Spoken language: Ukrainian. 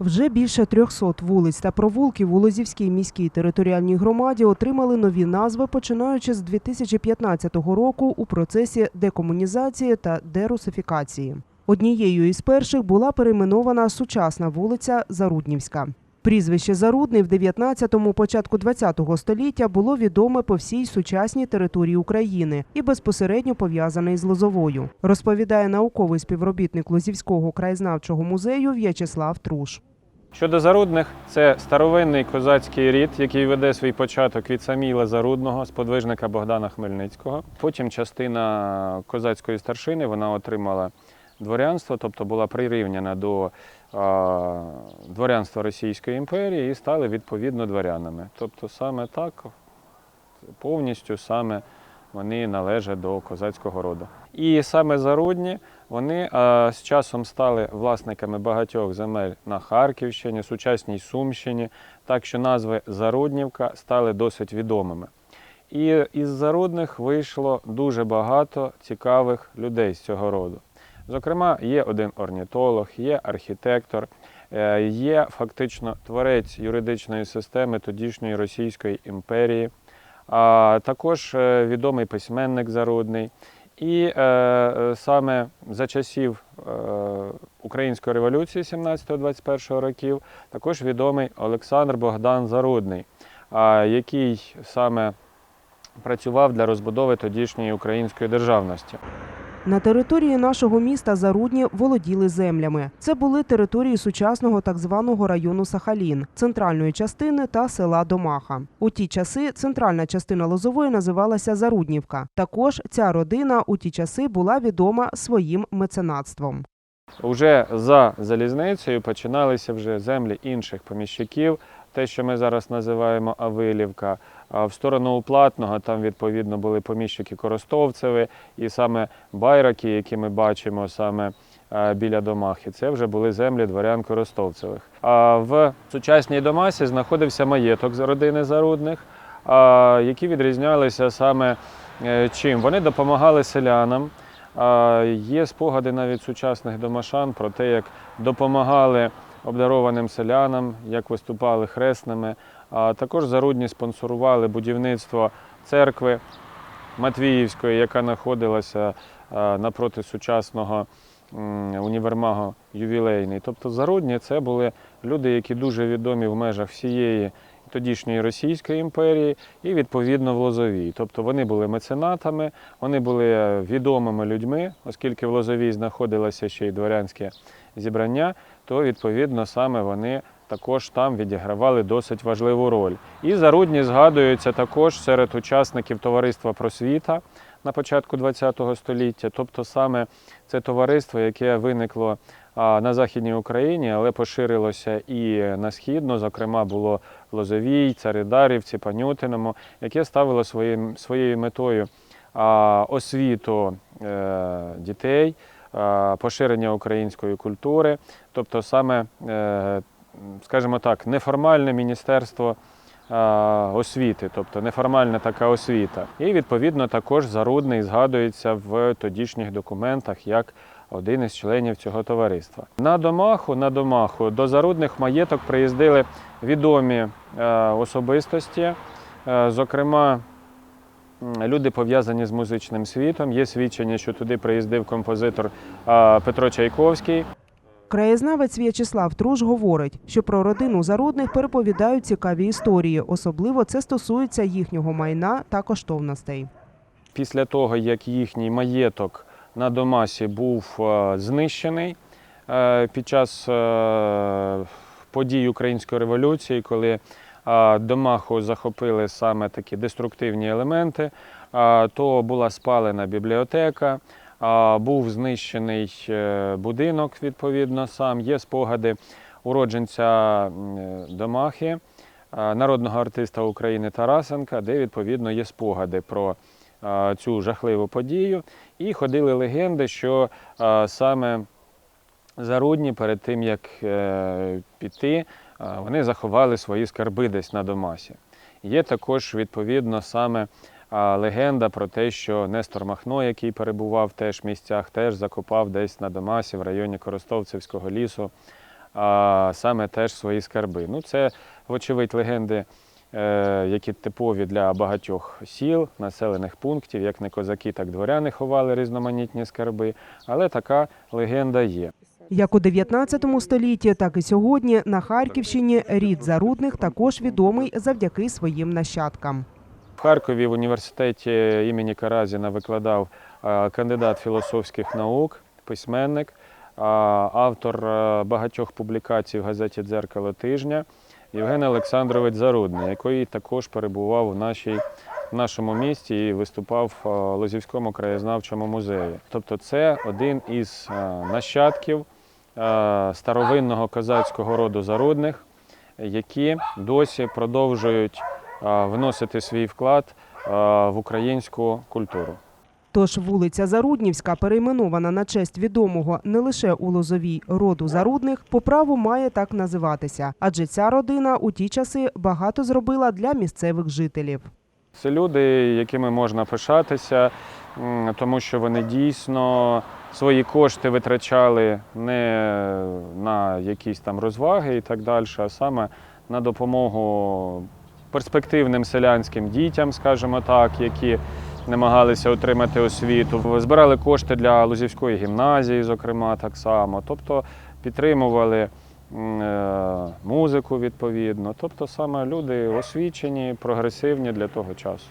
Вже більше 300 вулиць та провулків у Лозівській міській територіальній громаді отримали нові назви, починаючи з 2015 року у процесі декомунізації та дерусифікації. Однією із перших була перейменована сучасна вулиця Заруднівська. Прізвище Зарудний в 19-му, початку 20-го століття було відоме по всій сучасній території України і безпосередньо пов'язане із Лозовою, розповідає науковий співробітник Лозівського краєзнавчого музею В'ячеслав Труш. Щодо зарудних, це старовинний козацький рід, який веде свій початок від Саміла Зарудного, сподвижника Богдана Хмельницького. Потім частина козацької старшини вона отримала дворянство, тобто була прирівняна до дворянства Російської імперії і стали відповідно дворянами. Тобто саме так, повністю саме вони належать до козацького роду. І саме зарудні вони з часом стали власниками багатьох земель на Харківщині, сучасній Сумщині, так що назви Заруднівка стали досить відомими. І із зарудних вийшло дуже багато цікавих людей з цього роду. Зокрема, є один орнітолог, є архітектор, е, є фактично творець юридичної системи тодішньої Російської імперії, а також е, відомий письменник Зарудний. І е, е, саме за часів е, Української революції 17-21 років також відомий Олександр Богдан Зарудний, а, який саме працював для розбудови тодішньої української державності. На території нашого міста Зарудні володіли землями. Це були території сучасного так званого району Сахалін, центральної частини та села Домаха. У ті часи центральна частина Лозової називалася Заруднівка. Також ця родина у ті часи була відома своїм меценатством. Уже за залізницею починалися вже землі інших поміщиків, те, що ми зараз називаємо Авилівка. А в сторону Уплатного там відповідно були поміщики Коростовцеви і саме байраки, які ми бачимо саме е, біля Домахи, це вже були землі дворян Коростовцевих. А в сучасній Домасі знаходився маєток з родини Зарудних, які відрізнялися саме е, чим? Вони допомагали селянам. Є спогади навіть сучасних домашан про те, як допомагали обдарованим селянам, як виступали хресними. А також зарудні спонсорували будівництво церкви Матвіївської, яка знаходилася а, напроти сучасного універмагу ювілейний. Тобто зарудні це були люди, які дуже відомі в межах всієї тодішньої Російської імперії і відповідно в Лозовій. Тобто вони були меценатами, вони були е, відомими людьми, оскільки в Лозовій знаходилося ще й дворянське зібрання, то відповідно саме вони також там відігравали досить важливу роль. І зарудні згадуються також серед учасників товариства просвіта на початку ХХ століття. Тобто саме це товариство, яке виникло на Західній Україні, але поширилося і на східну, зокрема, було в Лозовій, Царидарівці, Панютиному, яке ставило своїм, своєю метою освіту е, дітей, поширення української культури, тобто саме, е, скажімо так, неформальне міністерство освіти, тобто неформальна така освіта. І відповідно також Зарудний згадується в тодішніх документах як один із членів цього товариства. На домаху, на домаху до зарудних маєток приїздили відомі е, особистості, е, зокрема. Люди пов'язані з музичним світом. Є свідчення, що туди приїздив композитор Петро Чайковський. Краєзнавець В'ячеслав Труш говорить, що про родину зарудних переповідають цікаві історії. Особливо це стосується їхнього майна та коштовностей. після того, як їхній маєток на Домасі був знищений під час подій Української революції, коли е, Домаху захопили саме такі деструктивні елементи, то була спалена бібліотека. Був знищений е, будинок, відповідно, сам. Є спогади уродженця е, Домахи, народного артиста України Тарасенка, де відповідно є спогади про цю жахливу подію. І ходили легенди, що саме Зарудні перед тим, як е, піти, е, вони заховали свої скарби десь на Домасі. Є також відповідно саме легенда про те, що Нестор Махно, який перебував теж в місцях, теж закопав десь на Домасі в районі Коростовцевського лісу саме теж свої скарби. Ну, це, вочевидь, легенди, е, які типові для багатьох сіл, населених пунктів, як не козаки, так дворяни ховали різноманітні скарби. Але така легенда є. Як у 19 столітті, так і сьогодні на Харківщині рід Зарудних також відомий завдяки своїм нащадкам. В Харкові в університеті імені Каразіна викладав е, кандидат філософських наук, письменник, а, автор е, багатьох публікацій в газеті Дзеркало тижня Євген Олександрович Зарудний, який також перебував в, нашій, в нашому місті і виступав в е, Лозівському краєзнавчому музеї. Тобто це один із е, нащадків е, старовинного козацького роду Зарудних, які досі продовжують е, вносити свій вклад е, в українську культуру. Тож вулиця Заруднівська, перейменована на честь відомого не лише у Лозовій роду Зарудних, по праву має так називатися, адже ця родина у ті часи багато зробила для місцевих жителів. Це люди, якими можна пишатися, тому що вони дійсно свої кошти витрачали не на якісь там розваги і так далі, а саме на допомогу перспективним селянським дітям, скажімо так, які намагалися отримати освіту. Збирали кошти для Лузівської гімназії, зокрема, так само. Тобто підтримували е, музику відповідно. Тобто саме люди освічені, прогресивні для того часу.